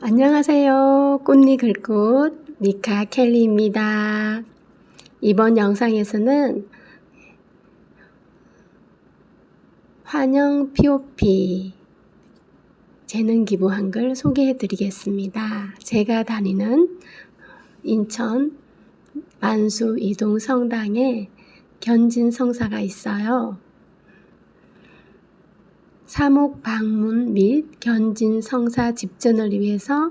안녕하세요. 꽃잎 글꽃 미카 켈리입니다. 이번 영상에서는 환영 POP 재능 기부 한글 소개해 드리겠습니다. 제가 다니는 인천 만수 이동 성당에 견진 성사가 있어요. 사목 방문 및 견진 성사 집전을 위해서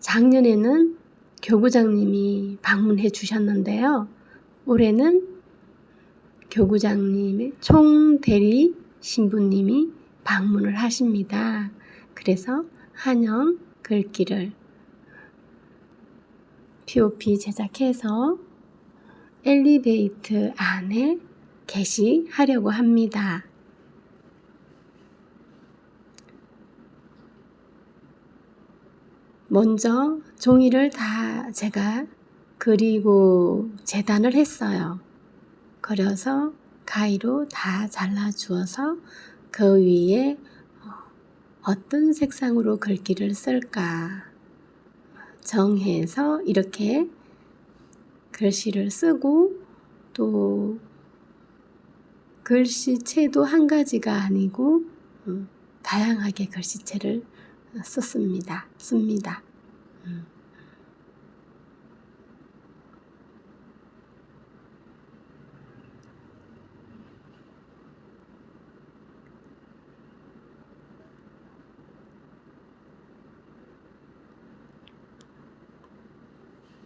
작년에는 교구장님이 방문해 주셨는데요. 올해는 교구장님의 총대리 신부님이 방문을 하십니다. 그래서 한영 글귀를 POP 제작해서 엘리베이트 안에 게시하려고 합니다. 먼저 종이를 다 제가 그리고 재단을 했어요. 그려서 가위로 다 잘라 주어서 그 위에 어떤 색상으로 글귀를 쓸까 정해서 이렇게 글씨를 쓰고 또 글씨체도 한 가지가 아니고 음, 다양하게 글씨체를 썼습니다. 씁니다. 음.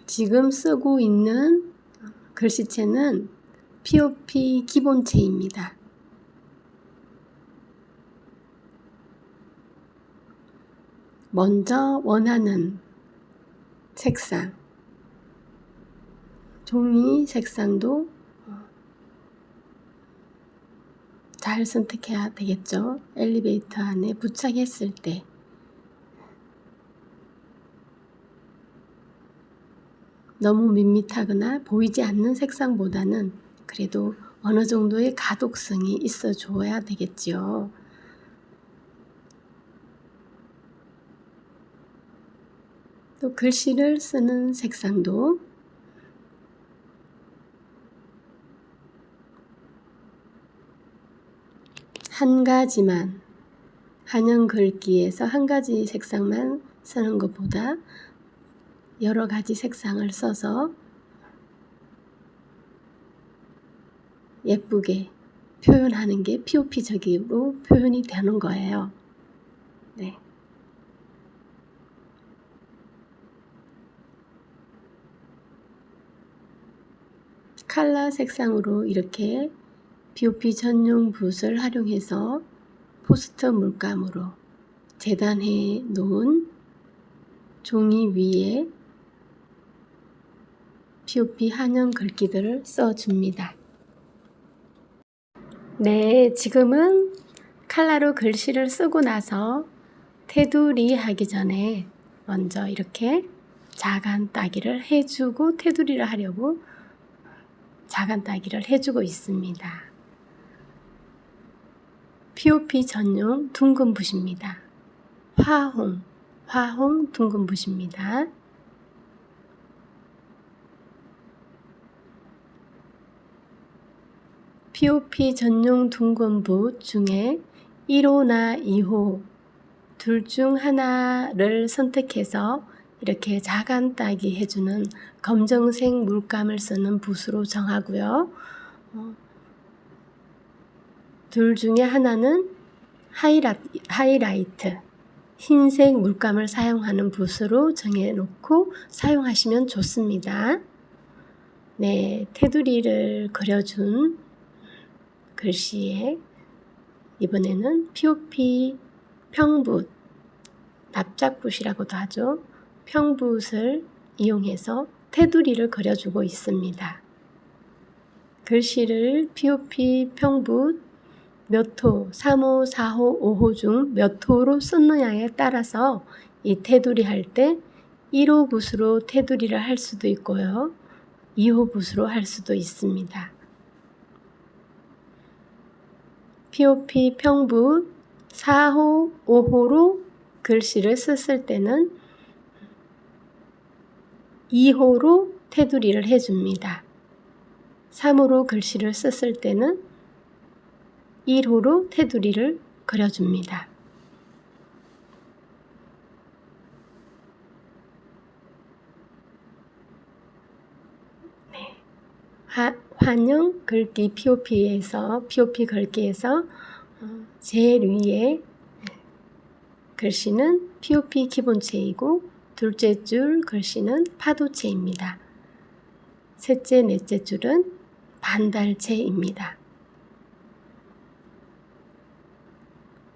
지금 쓰고 있는 글씨체는 POP 기본체입니다. 먼저 원하는 색상 종이 색상도 잘 선택해야 되겠죠. 엘리베이터 안에 부착했을 때 너무 밋밋하거나 보이지 않는 색상보다는 그래도 어느 정도의 가독성이 있어 줘야 되겠지요. 또 글씨를 쓰는 색상도 한 가지만 한영 글귀에서 한 가지 색상만 쓰는 것보다 여러 가지 색상을 써서 예쁘게 표현하는 게 POP적으로 표현이 되는 거예요. 네. 칼라 색상으로 이렇게 BOP 전용 붓을 활용해서 포스터 물감으로 재단해 놓은 종이 위에 POP 한영 글귀들을 써줍니다. 네, 지금은 칼라로 글씨를 쓰고 나서 테두리 하기 전에 먼저 이렇게 자간 따기를 해주고 테두리를 하려고 자간 따기를 해주고 있습니다. POP 전용 둥근 붓입니다. 화홍, 화홍 둥근 붓입니다. POP 전용 둥근 붓 중에 1호나 2호 둘 중 하나를 선택해서 이렇게 자간 따기 해주는 검정색 물감을 쓰는 붓으로 정하고요. 어, 둘 중에 하나는 하이라, 하이라이트, 흰색 물감을 사용하는 붓으로 정해놓고 사용하시면 좋습니다. 네, 테두리를 그려준 글씨에 이번에는 POP 평붓, 납작붓이라고도 하죠. 평붓을 이용해서 테두리를 그려주고 있습니다. 글씨를 POP 평붓 몇 호, 3호, 4호, 5호 중 몇 호로 쓰느냐에 따라서 이 테두리 할 때 1호 붓으로 테두리를 할 수도 있고요. 2호 붓으로 할 수도 있습니다. POP 평붓 4호, 5호로 글씨를 썼을 때는 2호로 테두리를 해줍니다. 3호로 글씨를 썼을 때는 1호로 테두리를 그려줍니다. 네. 화, 환영 글귀 POP에서 POP 글귀에서 어, 제일 위에 글씨는 POP 기본체이고 둘째 줄 글씨는 파도체입니다. 셋째, 넷째 줄은 반달체입니다.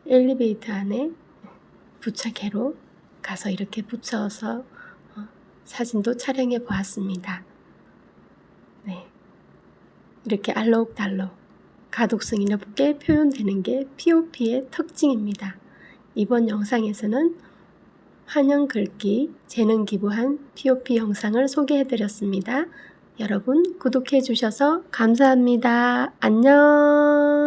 엘리베이터 안에 부착해로 가서 이렇게 붙여서 어, 사진도 촬영해 보았습니다. 네. 이렇게 알록달록 가독성이 높게 표현되는 게 POP의 특징입니다. 이번 영상에서는 환영 글귀 재능 기부한 POP 영상을 소개해 드렸습니다. 여러분 구독해 주셔서 감사합니다. 안녕.